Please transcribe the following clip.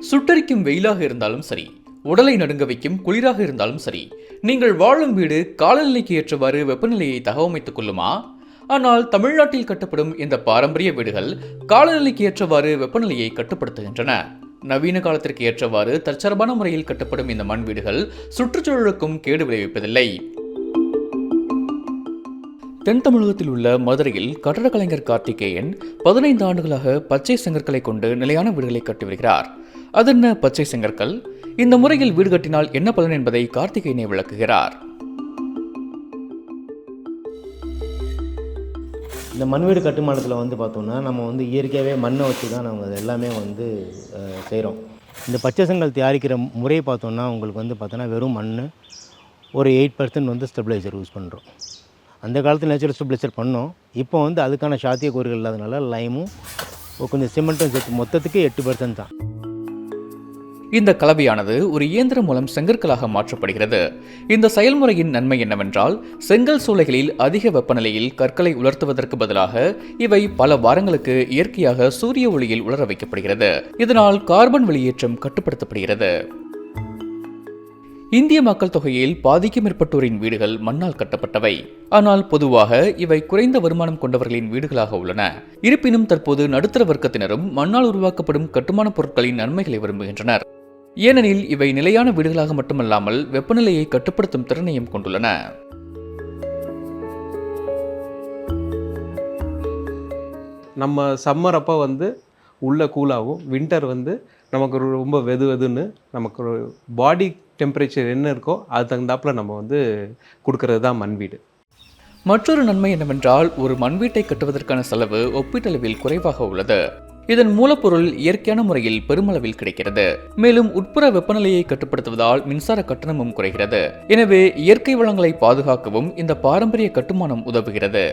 சுட்டரிக்கும் வெயிலாக இருந்தாலும் சரி உடலை நடுங்க வைக்கும் குளிராக இருந்தாலும் சரி நீங்கள் வாழும் வீடு காலநிலைக்கு ஏற்றவாறு வெப்பநிலையை தகவமைத்துக் கொள்ளுமா? ஆனால் தமிழ்நாட்டில் கட்டப்படும் இந்த பாரம்பரிய வீடுகள் காலநிலைக்கு ஏற்றவாறு வெப்பநிலையை கட்டுப்படுத்துகின்றன. நவீன காலத்திற்கு ஏற்றவாறு தற்சார்பான முறையில் கட்டப்படும் இந்த மண் வீடுகள் சுற்றுச்சூழலுக்கும் கேடு விளைவிப்பதில்லை. தென் தமிழகத்தில் உள்ள மதுரையில் கட்டடக் கலைஞர் கார்த்திகேயன் பதினைந்து ஆண்டுகளாக பச்சை செங்கற்களை கொண்டு நிலையான வீடுகளை கட்டி வருகிறார். அதென்ன பச்சை செங்கற்கள்? இந்த முறையில் வீடு கட்டினால் என்ன பலன் என்பதை கார்த்திகேயனை விளக்குகிறார். இந்த மண் வீடு கட்டுமானத்தில் வந்து பார்த்தோம்னா நம்ம வந்து இயற்கையாகவே மண்ணை வச்சு தான் நம்ம எல்லாமே வந்து செய்கிறோம் இந்த பச்சை செங்கல் தயாரிக்கிற முறையை பார்த்தோம்னா உங்களுக்கு வந்து பார்த்தோன்னா வெறும் மண் ஒரு எயிட் பர்சன்ட் வந்து ஸ்டெபிளைசர் யூஸ் பண்ணுறோம் அந்த காலத்தில் நேச்சுரல் ஸ்டெபிளைசர் பண்ணோம். இப்போ வந்து அதுக்கான சாத்தியக்கூறுகள் இல்லாதனால லைமும் கொஞ்சம் சிமெண்ட்டும் சேர்த்து மொத்தத்துக்கு எட்டு பர்சன்ட் தான். இந்த கலவையானது ஒரு இயந்திரம் மூலம் செங்கற்களாக மாற்றப்படுகிறது. இந்த செயல்முறையின் நன்மை என்னவென்றால் செங்கல் சூளைகளில் அதிக வெப்பநிலையில் கற்களை உலர்த்துவதற்கு பதிலாக இவை பல வாரங்களுக்கு இயற்கையாக சூரிய ஒளியில் உலர வைக்கப்படுகிறது. இதனால் கார்பன் வெளியேற்றம் கட்டுப்படுத்தப்படுகிறது. இந்திய மக்கள் தொகையில் பாதிக்கும் மேற்பட்டோரின் வீடுகள் மண்ணால் கட்டப்பட்டவை. ஆனால் பொதுவாக இவை குறைந்த வருமானம் கொண்டவர்களின் வீடுகளாக உள்ளன. இருப்பினும் தற்போது நடுத்தர வர்க்கத்தினரும் மண்ணால் உருவாக்கப்படும் கட்டுமான பொருட்களின் நன்மைகளை விரும்புகின்றனர். ஏனெனில் இவை நிலையான வீடுகளாக மட்டுமல்லாமல் வெப்பநிலையை கட்டுப்படுத்தும் திறனையும் கொண்டுள்ளன. நம்ம சம்மர் அப்போ வந்து உள்ள கூலாகும் வின்டர் வந்து நமக்கு ரொம்ப வெது வெதுன்னு நமக்கு ஒரு பாடி டெம்பரேச்சர் என்ன இருக்கோ அது தகுந்தாப்புல நம்ம வந்து கொடுக்கறது தான் மண் வீடு. மற்றொரு நன்மை என்னவென்றால் ஒரு மண் வீட்டை கட்டுவதற்கான செலவு ஒப்பீட்டளவில் குறைவாக உள்ளது. இதன் மூலப்பொருள் இயற்கையான முறையில் பெருமளவில் கிடைக்கிறது. மேலும் உட்புற வெப்பநிலையை கட்டுப்படுத்துவதால் மின்சார கட்டணமும் குறைகிறது. எனவே இயற்கை வளங்களை பாதுகாக்கவும் இந்த பாரம்பரிய கட்டுமானம் உதவுகிறது.